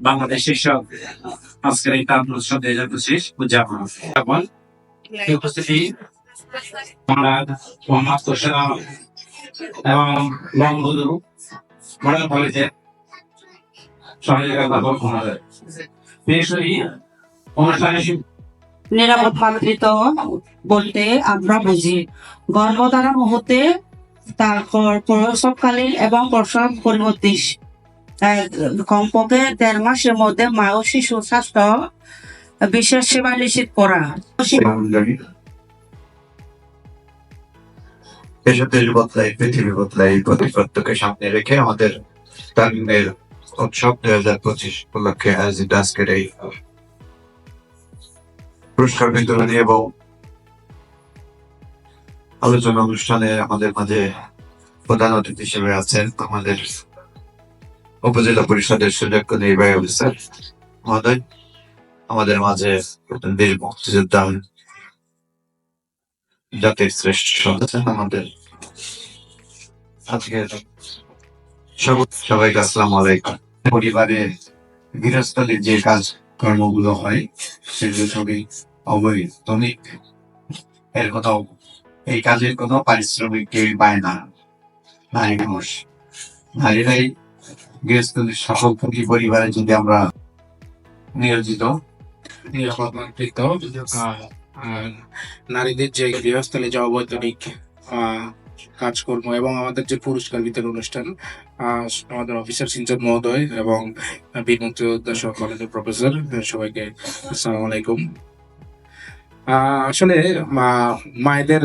বাংলাদেশের উদযাপন। বিশেষ নিরাপদ বলতে আমরা বুঝি গর্ভধারণ মুহূর্তে তারপর প্রসবকালীন এবং প্রসব পরবর্তী কমপক্ষে দেড় মাসের মধ্যে মা ও শিশু স্বাস্থ্য বিশেষ সেবা নিশ্চিত করা। এসব দেশ পৃথিবী প্রতিপাদ্যকে সামনে রেখে আমাদের উৎসব দুই হাজার পঁচিশ উপলক্ষে আয়োজিত আজকের এই পুরস্কার বিতরণী এবং আলোচনা অনুষ্ঠানে আমাদের মাঝে প্রধান অতিথি হিসেবে আছেন আমাদের উপজেলা পরিষদের সুযোগ্য নির্বাহী অফিসার মহোদয়, আমাদের মাঝে বীর মুক্তিযোদ্ধা জাতির শ্রেষ্ঠ সন্তান আমাদের। সবাইকে আসসালামু আলাইকুম। পরিবারে গৃহস্থলীর যে কাজ কর্মগুলো হয়, সেগুলো সবই অবৈতনিক। এর কোথাও, এই কাজের কোনো পারিশ্রমিক কেউ পায় না নারী মানুষ। নারীরাই সফলভোগী পরিবারে যদি আমরা নিয়োজিত নারীদের যে গৃহস্থলে, যে অবৈতনিক কাজকর্ম এবং আমাদের যে পুরস্কার বিতরণ অনুষ্ঠান আমাদের অফিসার সিনচার মহোদয় এবং বীর কলেজের প্রফেসর, সবাইকে আসসালামু আলাইকুম। আসলে মায়েদের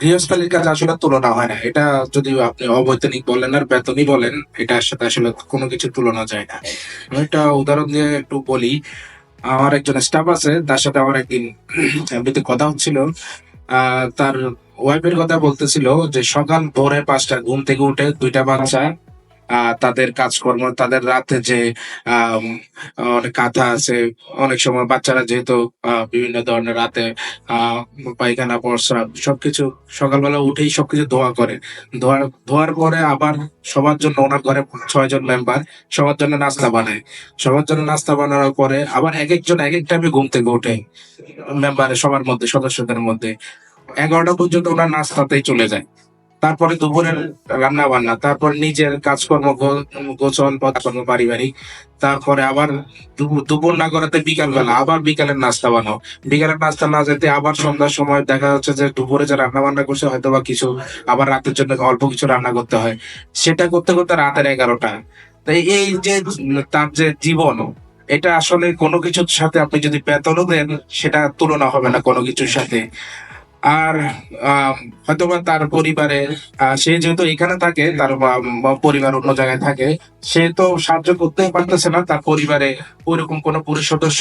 গৃহস্থালীর কাজ আসলে তুলনা হয় না। এটা যদি আপনি অবৈতনিক বলেন আর বেতনই বলেন, এটার সাথে আসলে কোনো কিছু তুলনা যায় না। একটা উদাহরণ দিয়ে একটু বলি। আমার একজন স্টাফ আছে, তার সাথে আমার একদিন কথা হচ্ছিল। তার ওয়াইফের কথা বলতেছিল যে সকাল ভোরে পাঁচটা, ঘুম থেকে উঠে দুইটা বাচ্চা তাদের কাজকর্ম, তাদের রাতে যে অনেক কাঁথা আছে, অনেক সময় বাচ্চারা যেহেতু বিভিন্ন ধরনের রাতে পায়খানা প্রস্রাব সবকিছু সকালবেলা উঠেই সবকিছু ধোয়া করে। ধোয়ার ধোয়ার পরে আবার সবার জন্য ওনার ঘরে ছয় জন মেম্বার, সবার জন্য নাস্তা বানায়। সবার জন্য নাস্তা বানানোর পরে আবার এক একজন, এক এক টাইমে ঘুম থেকে ওঠে মেম্বারের, সবার মধ্যে, সদস্যদের মধ্যে। এগারোটা পর্যন্ত ওনার নাস্তাতেই চলে যায়। তারপরে দুপুরের রান্না বান্না তারপর নিজের কাজকর্ম গোচল পথকর্ম পারিবারিক, তারপরে আবার দুপুর- না করাতে বিকাল বেলা আবার বিকালের নাস্তা বানাও। বিকালের নাস্তা না যেতে আবার সন্ধ্যার সময় দেখা যাচ্ছে যে দুপুরে যে রান্না বান্না করছে, হয়তো বা কিছু আবার রাতের জন্য অল্প কিছু রান্না করতে হয়। সেটা করতে করতে রাতের এগারোটা। তাই এই যে তার যে জীবন, এটা আসলে কোনো কিছুর সাথে আপনি যদি বেতনও দেন, সেটা তুলনা হবে না কোনো কিছুর সাথে। আর হয়তোবা তার পরিবারে সে যেহেতু এখানে থাকে, তার পরিবার অন্য জায়গায় থাকে, সে তো সাহায্য করতেই পারতেছে না, তার পরিবারে ওইরকম কোনো পুরুষ সদস্য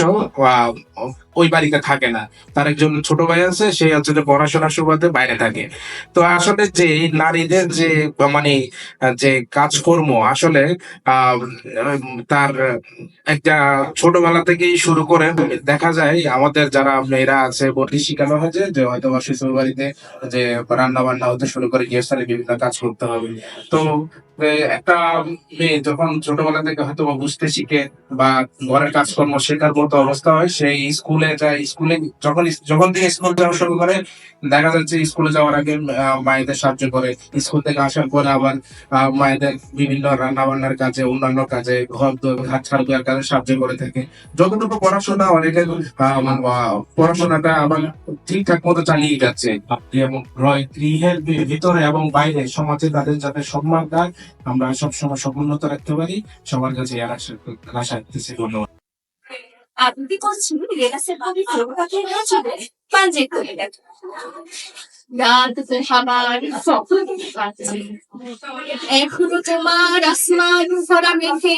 ওই বাড়িতে থাকে না। তার একজন ছোট ভাই আছে, সে হচ্ছে যে পড়াশোনার সুবাদে বাইরে থাকে। তো আসলে যে নারীদের যে মানে যে কাজকর্ম, আসলে তার একটা ছোটবেলা থেকেই শুরু করে দেখা যায়, আমাদের যারা মেয়েরা আছে, বটি শিখানো হয়েছে যে হয়তো বা শ্বশুর বাড়িতে যে রান্না বান্না হতে শুরু করে গৃহস্থালে বিভিন্ন কাজ করতে হবে। তো একটা মেয়ে যখন ছোটবেলা থেকে হয়তো বুঝতে শিখে বা ঘরের কাজকর্ম শেখার মতো অবস্থা হয়, সেই স্কুলে যায় স্কুলে যখন যখন থেকে স্কুল যাওয়া শুরু করে দেখা যাচ্ছে স্কুলে যাওয়ার আগে মায়েদের সাহায্য করে। স্কুল থেকে আসার পরে আবার মায়েদের বিভিন্ন রান্না বান্নার কাজে অন্যান্য কাজে ঘর হাত ছাড় দেওয়ার কাজে সাহায্য করে থাকে। যতটুকু পড়াশোনা অনেকে আহ, মানে, পড়াশোনাটা আবার ঠিকঠাক মতো চালিয়ে যাচ্ছে। এবং গৃহের ভিতরে এবং বাইরে সমাজে তাদের যাতে সম্মান দেয় আমরা সবসময় সমুন্নত রাখতে পারি। সবার কাছে আশা রাখতেছি ধন্যবাদ। আবৃত্তি করছি রেগাসের ভাবে প্রভাতে চলে পাঞ্জে করে পাচ্ছে। এখনও তোমার আসমান ভরা মেঘে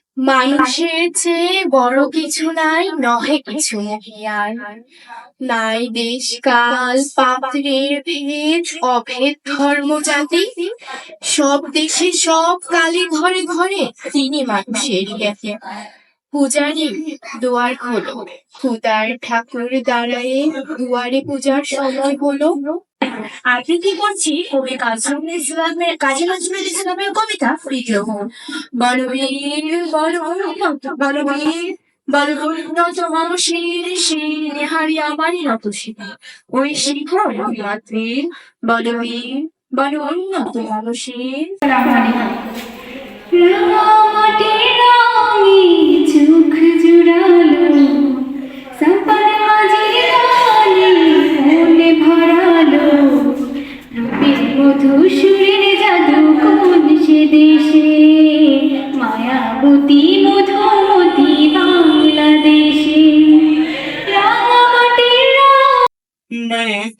মানুষের চেয়ে বড় কিছু নাই, নহে কিছু মহিয়ার নাই দেশ কাল, পাত্রের ভেদ, অভেদ ধর্ম জাতি। সব দেশে সব কালে ঘরে ঘরে তিনি মানুষের জ্ঞাতে। পূজারি দুয়ার হলো খুদার ঠাকুর দাঁড়ায়ে দুয়ারে পূজার সময় হলো আবৃত্তি করছি কবি কাজী ইসলামের কাজী নজরুল ইসলামের কবিতা? বিদ্রোহ বলবীর বল বলবীর ওই শিখর বলবীর বল উন্নত মানুষের রাঙামাটির চোখ জুড়ালো সাপার মাঝে গানে ভরালো রূপের মধু সুরের জাদু কোন সে দেশে মায়াবতী মধুমতি বাংলাদেশে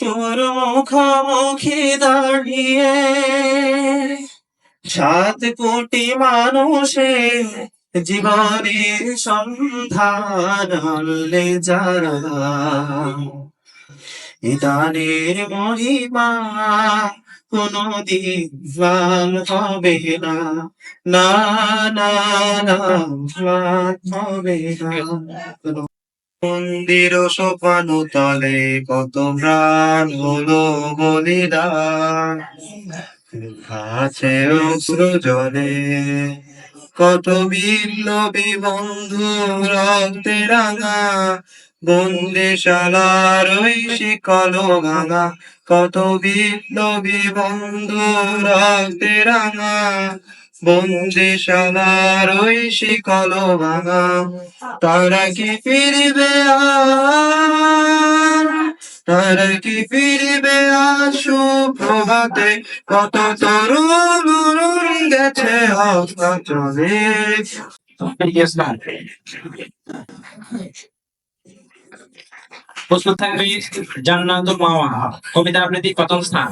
তোর মুখোমুখি দাঁড়িয়ে। সাত কোটি মানুষের জীবনের সন্ধান আনলে যারা ইদানের মহিমা কোনো দিন হবে না। না না না হবে না। মন্দির সোপান তলে কত প্রাণ হলো বলিদান। আছে অশ্র জলে কত বিপ্লবী বন্ধু রক্তে রাঙা বন্দিশালার ওই শিকল ভাঙা, কত বিপ্লবী বন্ধু রক্তে রাঙা বন্দিশালার ওই শিকল ভাঙা, তারা কি ফিরবে তারা কি ফিরবে আর সুপ্রভাতে কত তরুণ গেছে চলে প্রস্তুত থাকবে জান্নাতুল মাওয়া, কবিতা আবৃত্তি প্রথম স্থান।